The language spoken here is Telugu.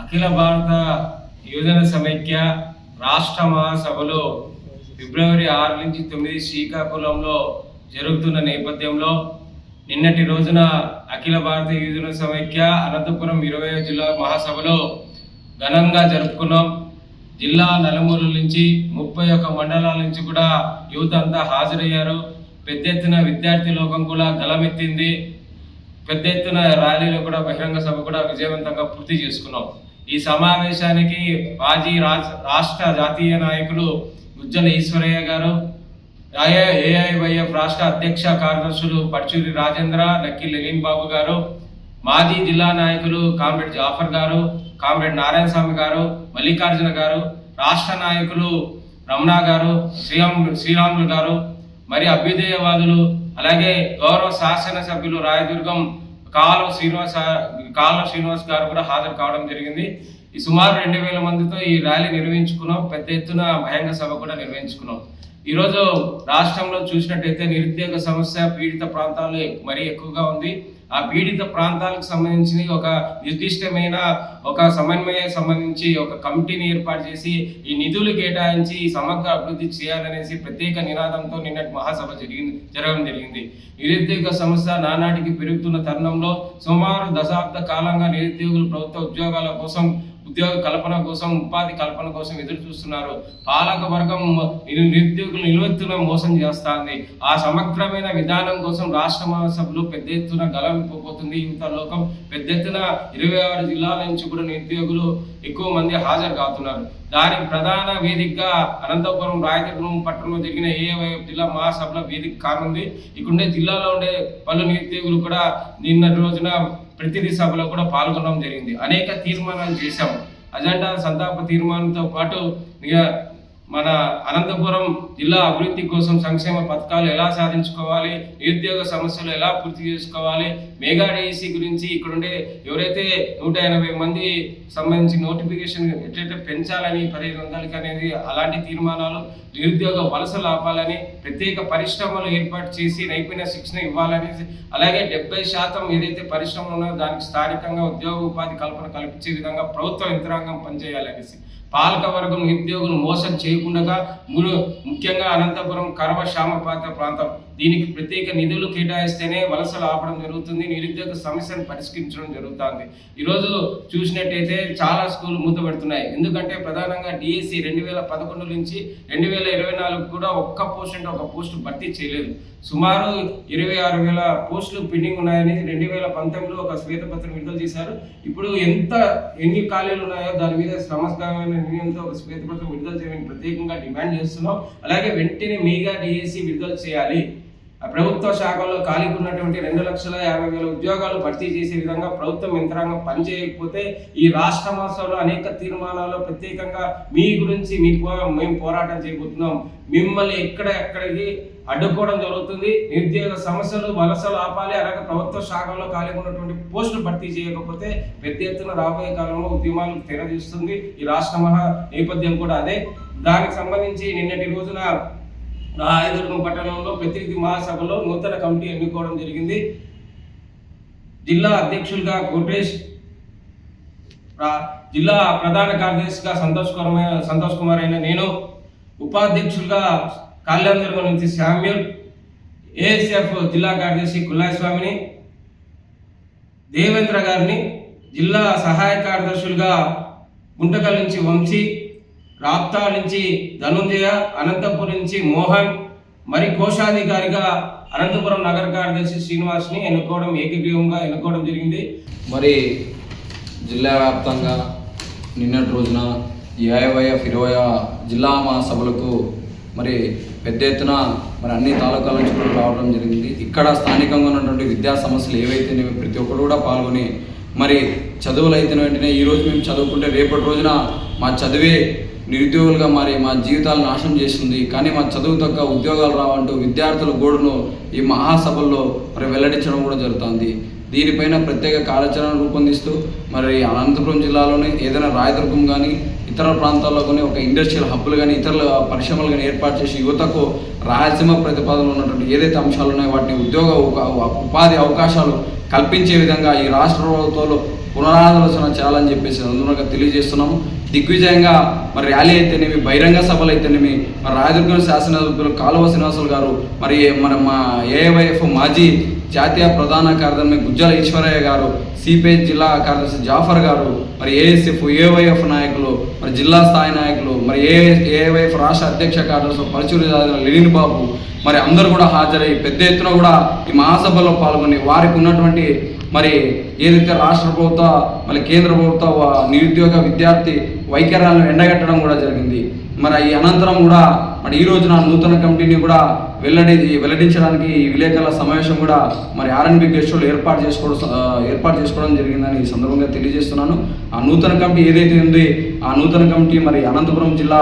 అఖిల భారత యువజన సమైక్య రాష్ట్ర మహాసభలో ఫిబ్రవరి ఆరు నుంచి తొమ్మిది శ్రీకాకుళంలో జరుగుతున్న నేపథ్యంలో నిన్నటి రోజున అఖిల భారత యువజన సమైక్య అనంతపురం ఇరవై జిల్లా మహాసభలో ఘనంగా జరుపుకున్నాం. జిల్లా నలుమూల నుంచి ముప్పై ఒక్క మండలాల నుంచి కూడా యువత అంతా హాజరయ్యారు. పెద్ద ఎత్తున విద్యార్థి లోకం కూడా గలమెత్తింది. పెద్ద ఎత్తున ర్యాలీలో కూడా బహిరంగ సభ కూడా విజయవంతంగా పూర్తి చేసుకున్నాం. ఈ సమావేశానికి మాజీ రాజ్- రాష్ట్ర జాతీయ నాయకులు ఉజ్జల ఈశ్వరయ్య గారు ఏఐవైఎఫ్ రాష్ట్ర అధ్యక్ష కార్యదర్శులు పర్చూరి రాజేంద్ర నక్కి లెనిన్ బాబు గారు మాజీ జిల్లా నాయకులు కామ్రేడ్ జాఫర్ గారు కామ్రేడ్ నారాయణ స్వామి గారు మల్లికార్జున గారు రాష్ట్ర నాయకులు రమణ గారు శ్రీరామ్ శ్రీరాములు గారు మరి అభ్యుదయవాదులు అలాగే గౌరవ శాసనసభ్యులు రాయదుర్గం కాలం శ్రీనివాస కాలం శ్రీనివాస్ గారు కూడా హాజరు కావడం జరిగింది. ఈ సుమారు రెండు వేల మందితో ఈ ర్యాలీ నిర్వహించుకున్నాం. పెద్ద ఎత్తున బహిరంగ సభ కూడా నిర్వహించుకున్నాం. ఈరోజు రాష్ట్రంలో చూసినట్టయితే నిరుద్యోగ సమస్య పీడిత ప్రాంతాలు మరీ ఎక్కువగా ఉంది. ఆ పీడిత ప్రాంతాలకు సంబంధించి ఒక నిర్దిష్టమైన ఒక సమన్వయం సంబంధించి ఒక కమిటీని ఏర్పాటు చేసి ఈ నిధులు కేటాయించి సమగ్ర అభివృద్ధి చేయాలనేసి ప్రత్యేక నినాదంతో నిన్నటి మహాసభ జరిగింది జరగడం జరిగింది. నిరుద్యోగ సమస్య నానాటికి పెరుగుతున్న తరుణంలో సుమారు దశాబ్ద కాలంగా నిరుద్యోగులు ప్రభుత్వ ఉద్యోగాల కోసం ఉద్యోగ కల్పన కోసం ఉపాధి కల్పన కోసం ఎదురు చూస్తున్నారు. పాలక వర్గం నిరుద్యోగులు నిలువెత్తున మోసం చేస్తుంది. ఆ సమగ్రమైన విధానం కోసం రాష్ట్ర మహాసభలు పెద్ద ఎత్తున గలవిపోతుంది యువత లోకం పెద్ద ఎత్తున ఇరవై ఆరు జిల్లాల నుంచి కూడా నిరుద్యోగులు ఎక్కువ మంది హాజరు కావుతున్నారు దానికి ప్రధాన వేదికగా అనంతపురం రాయదుర్గం పట్టణంలో జరిగిన ఏఐవైఎఫ్ జిల్లా మహాసభల వేదిక కానుంది. ఇక్కడుండే జిల్లాలో ఉండే పలు నిరుద్యోగులు కూడా నిన్నటి రోజున ప్రతినిధి సభలో కూడా పాల్గొనడం జరిగింది. అనేక తీర్మానాలు చేశాం అజెండా సంతాప తీర్మానంతో పాటు ఇక మన అనంతపురం జిల్లా అభివృద్ధి కోసం సంక్షేమ పథకాలు ఎలా సాధించుకోవాలి నిరుద్యోగ సమస్యలు ఎలా పూర్తి చేసుకోవాలి మెగా డిఎస్సి గురించి ఇక్కడుండే ఎవరైతే నూట ఎనభై మంది సంబంధించి నోటిఫికేషన్ ఎట్లయితే పెంచాలని పదిహేను వందలకి అనేది అలాంటి తీర్మానాలు నిరుద్యోగ వలసలు ఆపాలని ప్రత్యేక పరిశ్రమలు ఏర్పాటు చేసి నైపుణ్య శిక్షణ ఇవ్వాలనేసి అలాగే డెబ్బై శాతం ఏదైతే పరిశ్రమలు ఉన్నాయో దానికి స్థానికంగా ఉద్యోగ ఉపాధి కల్పన కల్పించే విధంగా ప్రభుత్వ యంత్రాంగం పనిచేయాలనేసి పాలక వర్గం నిరుద్యోగులు మోసం చేయకుండా ముఖ్యంగా అనంతపురం కరవ శ్యామపాత ప్రాంతం. దీనికి ప్రత్యేక నిధులు కేటాయిస్తేనే వలసలు ఆపడం జరుగుతుంది నిరుద్యోగ సమస్యను పరిష్కరించడం జరుగుతుంది. ఈరోజు చూసినట్టయితే చాలా స్కూల్ మూతపెడుతున్నాయి. ఎందుకంటే ప్రధానంగా డిఎస్సి రెండు వేల పదకొండు నుంచి రెండు వేల ఇరవై నాలుగు కూడా ఒక్క పోస్ట్ అంటే ఒక పోస్ట్ భర్తీ చేయలేదు. సుమారు ఇరవై ఆరు వేల పోస్టులు పెండింగ్ ఉన్నాయని రెండు వేల పంతొమ్మిదిలో ఒక శ్వేతపత్రం విడుదల చేశారు. ఇప్పుడు ఎంత ఎన్ని ఖాళీలు ఉన్నాయో దాని మీద సమస్కరమైన నిర్ణయంతో ఒక శ్వేతపత్రం విడుదల చేయమని ప్రత్యేకంగా డిమాండ్ చేస్తున్నాం. అలాగే వెంటనే మీగా డిఎస్సి విడుదల చేయాలి. ప్రభుత్వ శాఖల్లో ఖాళీకి ఉన్నటువంటి రెండు లక్షల యాభై వేల ఉద్యోగాలు భర్తీ చేసే విధంగా ప్రభుత్వం యంత్రాంగం పనిచేయకపోతే ఈ రాష్ట్ర మాసంలో అనేక తీర్మానాల్లో ప్రత్యేకంగా మీ గురించి మీ పో మేము పోరాటం చేయబోతున్నాం. మిమ్మల్ని ఎక్కడ ఎక్కడికి అడ్డుకోవడం జరుగుతుంది. నిరుద్యోగ సమస్యలు వలసలు ఆపాలి. అలాగే ప్రభుత్వ శాఖల్లో ఖాళీగా ఉన్నటువంటి పోస్టులు భర్తీ చేయకపోతే పెద్ద ఎత్తున రాబోయే కాలంలో ఉద్యమాలు తెరదీస్తుంది. ఈ రాష్ట్ర మహా నేపథ్యం కూడా అదే. దానికి సంబంధించి నిన్నటి రోజున రాయదుర్గం పట్టణంలో ప్రతినిధి మహాసభలో నూతన కమిటీ ఎన్నుకోవడం జరిగింది. జిల్లా అధ్యక్షులుగా కోటేష్ జిల్లా ప్రధాన కార్యదర్శిగా సంతోష్ కుమార్ సంతోష్ కుమార్ అయిన నేను ఉపాధ్యక్షులుగా కళ్యాణదుర్గం నుంచి శామ్యూల్ ఏఎస్ఎఫ్ జిల్లా కార్యదర్శి కుల్లాస్వామిని దేవేంద్ర గారిని జిల్లా సహాయ కార్యదర్శులుగా గుంటకల్ నుంచి వంశీ రాప్తా నుంచి ధనుంజయ అనంతపురం నుంచి మోహన్ మరి కోశాధికారిగా అనంతపురం నగర కార్యదర్శి శ్రీనివాస్ని ఎన్నుకోవడం ఏకగ్రీవంగా ఎన్నుకోవడం జరిగింది. మరి జిల్లా వ్యాప్తంగా నిన్నటి రోజున ఏఐవైఎఫ్ ఇరవై జిల్లా మహాసభలకు మరి పెద్ద ఎత్తున మరి అన్ని తాలూకాల నుంచి కూడా రావడం జరిగింది. ఇక్కడ స్థానికంగా ఉన్నటువంటి విద్యా సమస్యలు ఏవైతే ప్రతి ఒక్కరు కూడా పాల్గొని మరి చదువులు అయితే వెంటనే ఈరోజు మేము చదువుకుంటే రేపటి రోజున మా చదివే నిరుద్యోగులుగా మారి మా జీవితాలు నాశనం చేస్తుంది కానీ మా చదువు తగ్గ ఉద్యోగాలు రావంటూ విద్యార్థుల గోడును ఈ మహాసభల్లో మరి వెల్లడించడం కూడా జరుగుతుంది. దీనిపైన ప్రత్యేక కార్యాచరణ రూపొందిస్తూ మరి అనంతపురం జిల్లాలోనే ఏదైనా రాయదుర్గం కానీ ఇతర ప్రాంతాల్లో కానీ ఒక ఇండస్ట్రియల్ హబ్బులు కానీ ఇతర పరిశ్రమలు కానీ ఏర్పాటు చేసి యువతకు రాయలసీమ ప్రతిపాదనలో ఉన్నటువంటి ఏదైతే అంశాలు ఉన్నాయో వాటిని ఉద్యోగ ఉపాధి అవకాశాలు కల్పించే విధంగా ఈ రాష్ట్ర ప్రభుత్వంలో పునరాలోచన చేయాలని చెప్పేసి అందులో తెలియజేస్తున్నాము. దిగ్విజయంగా మరి ర్యాలీ అయితేనేమి బహిరంగ సభలు అయితేనేమి మరి రాయదుర్గం శాసనసభ్యులు కాలువ శ్రీనివాసులు గారు మరి మన మా ఏఐవైఎఫ్ మాజీ జాతీయ ప్రధాన కార్యదర్శి గుజ్జల ఈశ్వరయ్య గారు సిపిఐ జిల్లా కార్యదర్శి జాఫర్ గారు మరి ఏఎస్ఎఫ్ ఏవైఎఫ్ నాయకులు మరి జిల్లా స్థాయి నాయకులు మరి ఏ ఏవైఎఫ్ రాష్ట్ర అధ్యక్ష కార్యదర్శి పరచూరి లెనిన్ బాబు మరి అందరూ కూడా హాజరై పెద్ద ఎత్తున కూడా ఈ మహాసభలో పాల్గొని వారికి ఉన్నటువంటి మరి ఏదైతే రాష్ట్ర ప్రభుత్వ మరి కేంద్ర ప్రభుత్వ నిరుద్యోగ విద్యార్థి వైఖరాలను ఎండగట్టడం కూడా జరిగింది. మరి ఈ అనంతరం కూడా మరి ఈ రోజున నూతన కమిటీని కూడా వెల్లడి వెల్లడించడానికి ఈ విలేకరుల సమావేశం కూడా మరి ఆర్ఎన్బి గెస్టులు ఏర్పాటు చేసుకోవడం ఏర్పాటు చేసుకోవడం జరిగిందని ఈ సందర్భంగా తెలియజేస్తున్నాను. ఆ నూతన కమిటీ ఏదైతే ఉంది ఆ నూతన కమిటీ మరి అనంతపురం జిల్లా